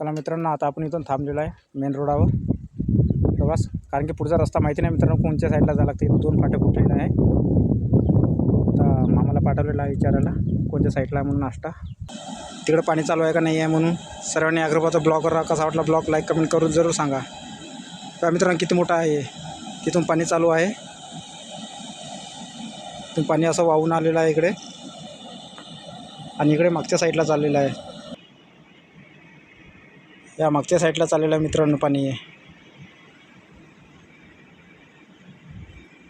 चला मित्रांनो आता आपण इथून थांबलेलो आहे मेन रोडावर. प्रवास. कारण की पुढचा रस्ता माहिती नाही मित्रांनो कोणत्या साईडला जावं लागते दोन फाटे कुठलेला आहे आता मामाला पाठवलेला आहे विचारायला कोणत्या साईडला आहे म्हणून नाश्ता. तिकडं पाणी चालू आहे का नाही आहे म्हणून सर्वांनी अग्रबाचा ब्लॉगवर कसा वाटला ब्लॉग लाईक कमेंट करून जरूर सांगा. का मित्रांनो किती मोठा आहे. तिथून पाणी चालू आहे. तिथून पाणी असं वाहून आलेलं आहे इकडे. आणि इकडे मागच्या साईडला चाललेलं आहे. या मागच्या साईडला चाललेलं आहे मित्रांनो पाणी. आहे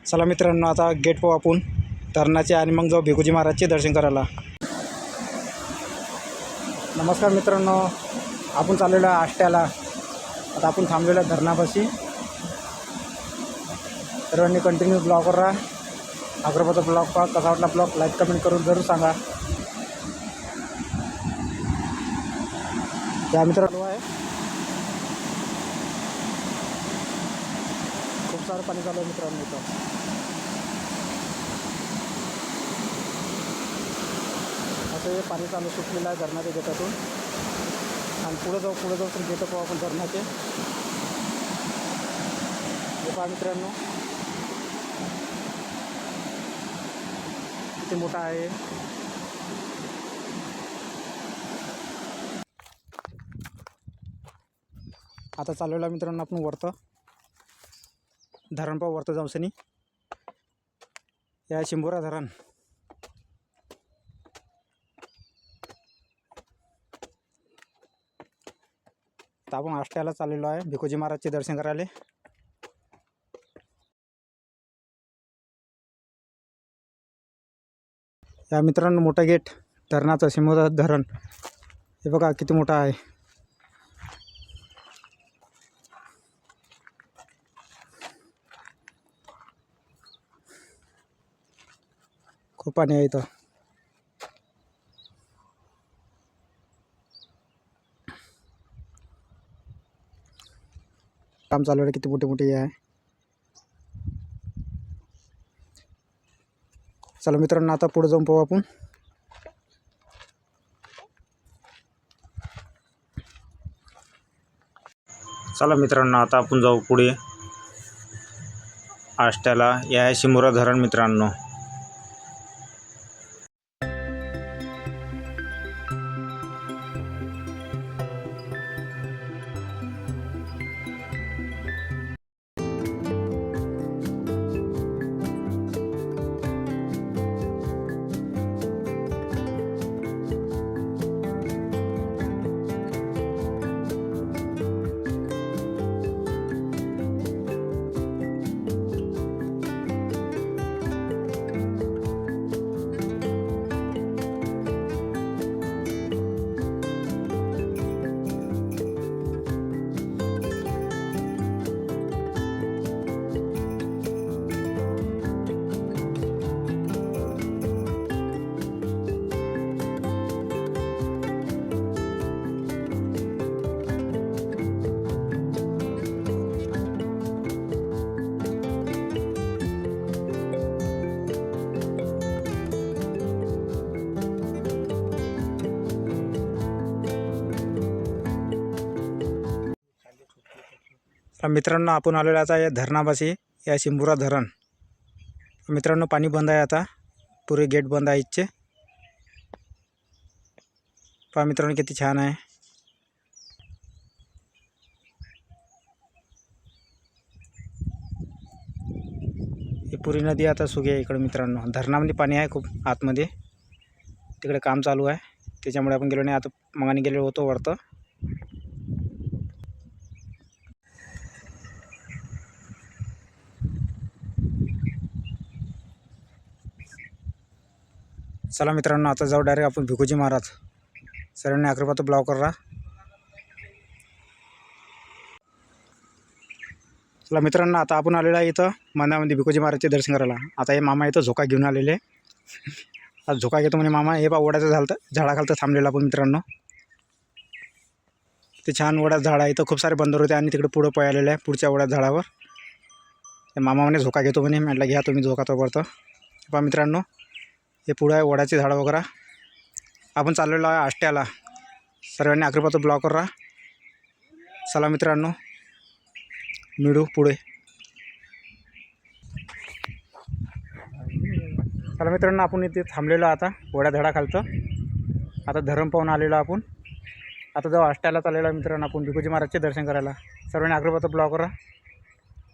चला मित्रांनो आता गेट पाहू आपण. धरणाचे आणि मग जाऊ भिकुजी महाराजचे दर्शन करायला. नमस्कार मित्रांनो आपण चाललेलो आहे आष्ट्याला. आता आपण थांबलेलो आहे धरणापाशी. सर्वांनी कंटिन्यू ब्लॉग राहा अग्रबाचा ब्लॉग पहा. कसा वाटला ब्लॉग लाईक कमेंट करून जरूर सांगा. त्या मित्रांनो आहे खूप पाणी चालू आहे मित्रांनो इथं. असं हे पाणी चालू सुटलेलं आहे धरणाच्या गेटातून. आणि पुढं जाऊ पुढं जाऊ तर गेटं पाहू आपण धरणाचे. हे पहा मित्रांनो. किती मोठा आहे आता चालवला मित्रांनो आपण वरतं. धरण पाहू वरतं जाऊसनी या शिंबोरा धरण. तर आपण आष्ट्याला चाललेलो आहे भिकोजी महाराजचे दर्शन करायला. या मित्रांनो मोठा गेट धरणाचं शिमोरा धरण. हे बघा किती मोठा आहे. खूप पाणी आहे इथं. काम चालू आहे किती मोठे मोठे हे आहे. चला मित्रांनो आता पुढे जाऊन पाहू आपण. चला मित्रांनो आता आपण जाऊ पुढे. आष्ट्याला या आहे शिमोरा धरण मित्रांनो. मित्रांनो आपण आलेलो आता या धरणापाशी या शिंबुरा धरण. मित्रांनो पाणी बंद आहे आता. पुरे गेट बंद आहे इथचे. पहा मित्रांनो किती छान आहे. ही पुरी नदी आता सुगी आहे इकडे मित्रांनो. धरणामध्ये पाणी आहे खूप आतमध्ये. तिकडे काम चालू आहे. त्याच्यामुळे आपण गेलो नाही. आता मगाने गेलेलो होतो वरतं चला मित्रांनो आता जाऊ डायरेक्ट आपण भिकोजी महाराज. सर्वांनी अकरापात ब्लॉक करा चला मित्रांनो आता आपण आलेलो आहे इथं मनामध्ये भिकोजी महाराजचे दर्शन करायला. आता हे मामा इथं झोका घेऊन आलेले आज झोका घेतो म्हणे मामा हे बा ओढ्याचं झालं तर झाडाखालतं थांबलेलं आपण मित्रांनो. ते छान ओढ्यात झाड आहे इथं खूप सारे बंदर होते आणि तिकडे पुढं पळालेले आहे पुढच्या ओढ्यात झाडावर. मामा म्हणे झोका घेतो म्हणे म्हटलं घ्या तुम्ही झोका तो पडतं पहा मित्रांनो हे पुढं आहे वडाची झाडं वगैरे. आपण चाललेलो आहे आष्ट्याला. सर्वांनी अकरापाचं ब्लॉक राहा. चला मित्रांनो मिळू पुढे. चला मित्रांनो आपण इथे थांबलेलो आता वड्या झाडाखालचं. आता धरम पाहून आलेलो आपण. आता जाऊ आष्ट्याला चाललेलो आहे मित्रांनो आपण भिकोजी महाराजचे दर्शन करायला. सर्वांनी अग्रपत्र ब्लॉगवर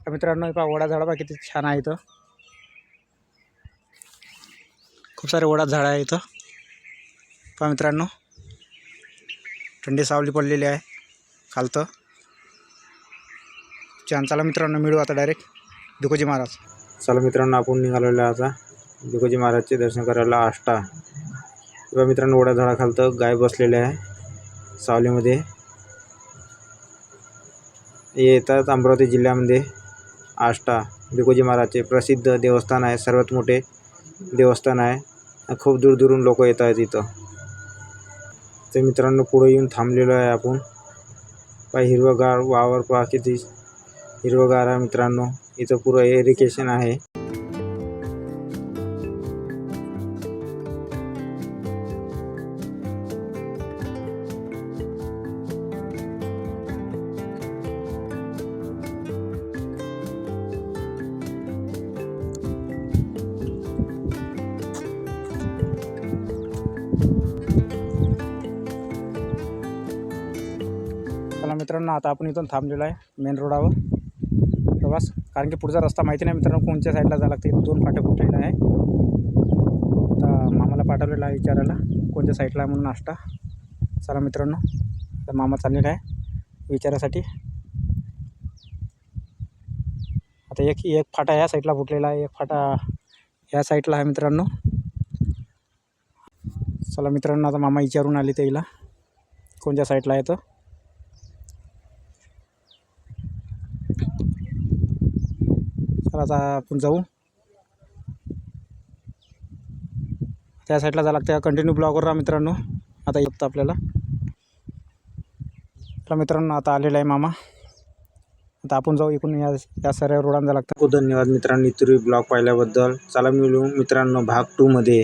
तर मित्रांनो हे पहा वडा झाडा पहा किती छान आहे इथं. खूप सारे वडा झाडं आहे इथं. पहा मित्रांनो थंडी सावली पडलेली आहे खालतं. छान. चला मित्रांनो मिळू आता डायरेक्ट भिकोजी महाराज. चला मित्रांनो आपण निघालेलो आता. भिकोजी महाराजचे दर्शन करायला आष्टा. किंवा मित्रांनो ओढा झाडा खालतं गाय बसलेले आहे सावलीमध्ये. येतात अमरावती जिल्ह्यामध्ये आष्टा. भिकोजी महाराजचे प्रसिद्ध देवस्थान आहे सर्वात मोठे देवस्थान आहे. खूप दूरदूरून लोक येत आहेत इथं. ते मित्रांनो पुढे येऊन थांबलेलो आहे आपण. पाय हिरवगार वावर पहा किती हिरवगार आहे मित्रांनो. इथं पुरं एरिकेशन आहे. चला मित्रांनो आता आपण इथून थांबलेलो आहे मेन रोडावर. प्रवास. कारण की पुढचा रस्ता माहिती नाही मित्रांनो कोणत्या साईडला जावं लागते. दोन फाटे फुटलेले आहे आता मामाला पाठवलेला आहे विचारायला कोणत्या साईडला आहे म्हणून नाश्ता. चला मित्रांनो तर मामा चाललेला आहे विचारासाठी. आता एक एक फाटा ह्या साईडला फुटलेला आहे. एक फाटा ह्या साईडला आहे मित्रांनो. चला मित्रांनो आता मामा विचारून आले त्याला. कोणत्या साईडला आहे तर तर आता आपण जाऊ. त्या साईडला जावं लागतं कंटिन्यू ब्लॉगवर राहा मित्रांनो. आता येतं आपल्याला. तर मित्रांनो आता आलेला आहे मामा. आता आपण जाऊ इकडून या या साऱ्या रोडांना जावं लागतं. खूप धन्यवाद मित्रांनो इतरी ब्लॉग पाहिल्याबद्दल. चला मिळू मित्रांनो भाग टूमध्ये